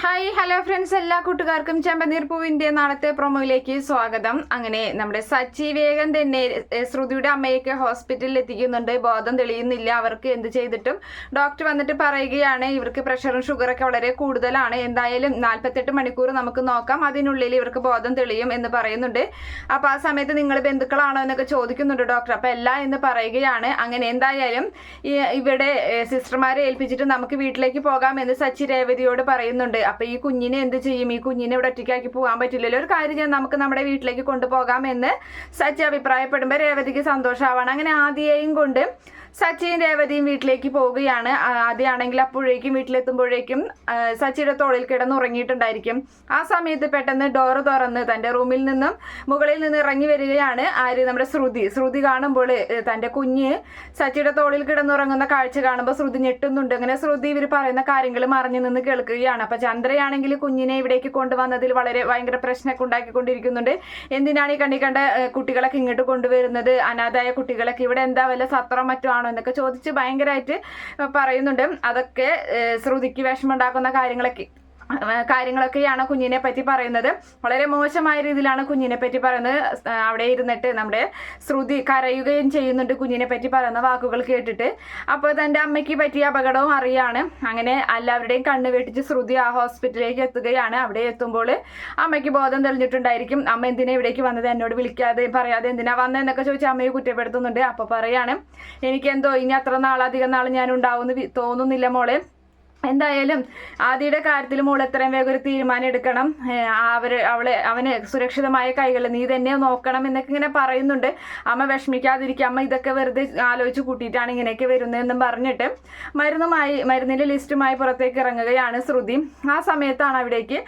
Hi hello friends. എല്ലാ കൂട്ടുകാർക്കും ചെമ്പനീർ പൂവിന്റെ നാളത്തെ പ്രൊമോയിലേക്ക് സ്വാഗതം. അങ്ങനെ നമ്മുടെ സച്ചി വേഗം തന്നെ ശ്രുതിയുടെ അമ്മയൊക്കെ ഹോസ്പിറ്റലിൽ എത്തിക്കുന്നുണ്ട്. ബോധം തെളിയുന്നില്ല. അവർക്ക് എന്ത് ചെയ്തിട്ടും ഡോക്ടർ വന്നിട്ട് പറയുകയാണ് ഇവർക്ക് പ്രഷറും ഷുഗറൊക്കെ വളരെ കൂടുതലാണ്. എന്തായാലും നാൽപ്പത്തെട്ട് മണിക്കൂർ നമുക്ക് നോക്കാം. അതിനുള്ളിൽ ഇവർക്ക് ബോധം തെളിയും എന്ന് പറയുന്നുണ്ട്. അപ്പൊ ആ സമയത്ത് നിങ്ങൾ ബന്ധുക്കളാണോ എന്നൊക്കെ ചോദിക്കുന്നുണ്ട് ഡോക്ടർ. അപ്പൊ അല്ല എന്ന് പറയുകയാണ്. അങ്ങനെ എന്തായാലും ഇവിടെ സിസ്റ്റർമാരെ ഏൽപ്പിച്ചിട്ട് നമുക്ക് വീട്ടിലേക്ക് പോകാം എന്ന് സച്ചി രേവതിയോട് പറയുന്നുണ്ട്. അപ്പൊ ഈ കുഞ്ഞിനെ എന്ത് ചെയ്യും? ഈ കുഞ്ഞിനെ ഇവിടെ ഒറ്റയ്ക്കാക്കി പോകാൻ പറ്റില്ലല്ലോ. ഒരു കാര്യം ചെയ്യാൻ നമുക്ക് നമ്മുടെ വീട്ടിലേക്ക് കൊണ്ടുപോകാം എന്ന് സച്ചി അഭിപ്രായപ്പെടുമ്പോൾ രേവതിക്ക് സന്തോഷമാവാണ് അങ്ങനെ ആദ്യയെയും കൊണ്ട് സച്ചിയും രേവതിയും വീട്ടിലേക്ക് പോവുകയാണ്. ആദ്യമാണെങ്കിൽ അപ്പോഴേക്കും വീട്ടിലെത്തുമ്പോഴേക്കും സച്ചിയുടെ തോളിൽ കിടന്ന് ഉറങ്ങിയിട്ടുണ്ടായിരിക്കും ആ സമയത്ത് പെട്ടെന്ന് ഡോറ് തുറന്ന് തന്റെ റൂമിൽ നിന്നും മുകളിൽ നിന്ന് ഇറങ്ങി വരികയാണ് ആര്? നമ്മുടെ ശ്രുതി. ശ്രുതി കാണുമ്പോൾ തന്റെ കുഞ്ഞ് സച്ചിയുടെ തോളിൽ കിടന്നുറങ്ങുന്ന കാഴ്ച കാണുമ്പോൾ ശ്രുതി ഞെട്ടുന്നുണ്ട്. അങ്ങനെ ശ്രുതി ഇവർ പറയുന്ന കാര്യങ്ങൾ മറിഞ്ഞു നിന്ന് കേൾക്കുകയാണ്. അപ്പം ചന്ദ്രയാണെങ്കിൽ കുഞ്ഞിനെ ഇവിടേക്ക് കൊണ്ടുവന്നതിൽ വളരെ ഭയങ്കര പ്രശ്നമൊക്കെ ഉണ്ടാക്കിക്കൊണ്ടിരിക്കുന്നുണ്ട്. എന്തിനാണ് ഈ കണ്ണി കണ്ട കുട്ടികളൊക്കെ ഇങ്ങോട്ട് കൊണ്ടുവരുന്നത്? അനാഥായ കുട്ടികളൊക്കെ ഇവിടെ എന്താ വല്ല സത്രം മറ്റോ ആണോ എന്നൊക്കെ ചോദിച്ച് ഭയങ്കരമായിട്ട് പറയുന്നുണ്ട്. അതൊക്കെ ശ്രുതിക്ക് വിഷമം ഉണ്ടാക്കുന്ന കാര്യങ്ങളൊക്കെ. കാര്യങ്ങളൊക്കെയാണ് കുഞ്ഞിനെ പറ്റി പറയുന്നത്. വളരെ മോശമായ രീതിയിലാണ് കുഞ്ഞിനെ പറ്റി പറയുന്നത്. അവിടെ ഇരുന്നിട്ട് നമ്മുടെ ശ്രുതി കരയുകയും ചെയ്യുന്നുണ്ട് കുഞ്ഞിനെ പറ്റി പറയുന്ന വാക്കുകൾ കേട്ടിട്ട്. അപ്പോൾ തന്റെ അമ്മയ്ക്ക് പറ്റിയ അപകടവും അറിയാണ്. അങ്ങനെ എല്ലാവരുടെയും കണ്ണ് വെട്ടിച്ച് ശ്രുതി ആ ഹോസ്പിറ്റലിലേക്ക് എത്തുകയാണ്. അവിടെ എത്തുമ്പോൾ അമ്മയ്ക്ക് ബോധം തെളിഞ്ഞിട്ടുണ്ടായിരിക്കും. അമ്മ എന്തിനാ ഇവിടേക്ക് വന്നത്? എന്നോട് വിളിക്കാതെ പറയാതെ എന്തിനാ വന്നതെന്നൊക്കെ ചോദിച്ച് അമ്മയെ കുറ്റപ്പെടുത്തുന്നുണ്ട്. അപ്പോൾ പറയാണ് എനിക്കെന്തോ ഇനി അത്ര നാളധികം നാൾ ഞാൻ ഉണ്ടാവുമെന്ന് തോന്നുന്നില്ല മോളെ. എന്തായാലും ആദിയുടെ കാര്യത്തിൽ മോൾ എത്രയും വേഗം ഒരു തീരുമാനം എടുക്കണം. അവർ അവളെ അവന് സുരക്ഷിതമായ കൈകൾ നീ തന്നെ നോക്കണം എന്നൊക്കെ ഇങ്ങനെ പറയുന്നുണ്ട്. അമ്മ വിഷമിക്കാതിരിക്കുക അമ്മ ഇതൊക്കെ വെറുതെ ആലോചിച്ച് കൂട്ടിയിട്ടാണ് ഇങ്ങനെയൊക്കെ വരുന്നതെന്നും പറഞ്ഞിട്ട് മരുന്നുമായി മരുന്നിന്റെ ലിസ്റ്റുമായി പുറത്തേക്ക് ഇറങ്ങുകയാണ് ശ്രുതി. ആ സമയത്താണ് അവിടേക്ക്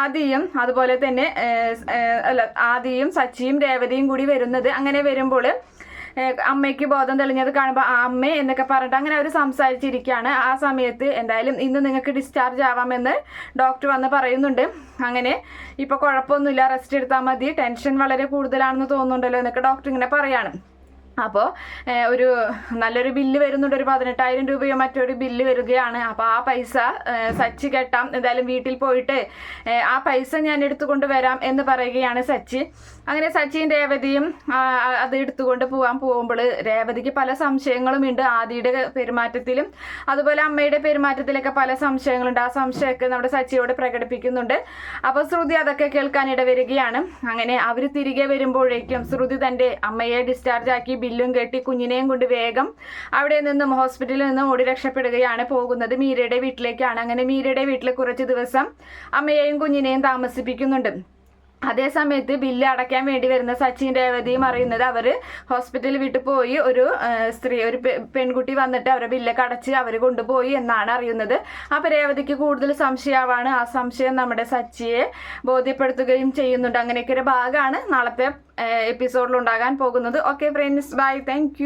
ആദിയും അതുപോലെ തന്നെ അല്ല ആദിയും സച്ചിയും രേവതിയും കൂടി വരുന്നത്. അങ്ങനെ വരുമ്പോൾ അമ്മയ്ക്ക് ബോധം തെളിഞ്ഞത് കാണുമ്പോൾ ആ അമ്മേ എന്നൊക്കെ പറഞ്ഞിട്ട് അങ്ങനെ അവർ സംസാരിച്ചിരിക്കുകയാണ് ആ സമയത്ത് എന്തായാലും ഇന്ന് നിങ്ങൾക്ക് ഡിസ്ചാർജ് ആവാമെന്ന് ഡോക്ടർ വന്ന് പറയുന്നുണ്ട്. അങ്ങനെ ഇപ്പോൾ കുഴപ്പമൊന്നുമില്ല റെസ്റ്റ് എടുത്താൽ മതി. ടെൻഷൻ വളരെ കൂടുതലാണെന്ന് തോന്നുന്നുണ്ടല്ലോ എന്നൊക്കെ ഡോക്ടർ ഇങ്ങനെ പറയാണ്. അപ്പോൾ ഒരു നല്ലൊരു ബില്ല് വരുന്നുണ്ട്. ഒരു പതിനെട്ടായിരം രൂപയോ മറ്റൊരു ബില്ല് വരികയാണ്. അപ്പോൾ ആ പൈസ സച്ചി കെട്ടാം. എന്തായാലും വീട്ടിൽ പോയിട്ട് ആ പൈസ ഞാൻ എടുത്തുകൊണ്ട് വരാം എന്ന് പറയുകയാണ് സച്ചി. അങ്ങനെ സച്ചിയും രേവതിയും അത് എടുത്തുകൊണ്ട് പോകാൻ പോകുമ്പോൾ രേവതിക്ക് പല സംശയങ്ങളും ഉണ്ട്. ആദിയുടെ പെരുമാറ്റത്തിലും അതുപോലെ അമ്മയുടെ പെരുമാറ്റത്തിലൊക്കെ പല സംശയങ്ങളുണ്ട്. ആ സംശയമൊക്കെ നമ്മുടെ സച്ചിയോട് പ്രകടിപ്പിക്കുന്നുണ്ട്. അപ്പോൾ ശ്രുതി അതൊക്കെ കേൾക്കാൻ ഇടവരികയാണ്. അങ്ങനെ അവർ തിരികെ വരുമ്പോഴേക്കും ശ്രുതി തന്റെ അമ്മയെ ഡിസ്ചാർജ് ആക്കി ബില്ലും കെട്ടി കുഞ്ഞിനെയും കൊണ്ട് വേഗം അവിടെ നിന്നും ഹോസ്പിറ്റലിൽ നിന്നും ഓടി രക്ഷപ്പെടുകയാണ് പോകുന്നത്. മീരയുടെ വീട്ടിലേക്കാണ്. അങ്ങനെ മീരയുടെ വീട്ടിൽ കുറച്ച് ദിവസം അമ്മയെയും കുഞ്ഞിനെയും താമസിപ്പിക്കുന്നുണ്ട്. അതേ സമയത്ത് ബില്ല് അടയ്ക്കാൻ വേണ്ടി വരുന്ന സച്ചിൻ രേവതിയും അറിയുന്നത് അവർ ഹോസ്പിറ്റലിൽ വിട്ടു പോയി. ഒരു സ്ത്രീ ഒരു പെൺകുട്ടി വന്നിട്ട് അവരെ ബില്ലൊക്കെ അടച്ച് അവർ കൊണ്ടുപോയി എന്നാണ് അറിയുന്നത്. അപ്പോൾ രേവതിക്ക് കൂടുതൽ സംശയമാവാണ് ആ സംശയം നമ്മുടെ സച്ചിയെ ബോധ്യപ്പെടുത്തുകയും ചെയ്യുന്നുണ്ട്. അങ്ങനെയൊക്കെ ഒരു ഭാഗമാണ് നാളത്തെ എപ്പിസോഡിൽ ഉണ്ടാകാൻ പോകുന്നത്. Okay friends bye thank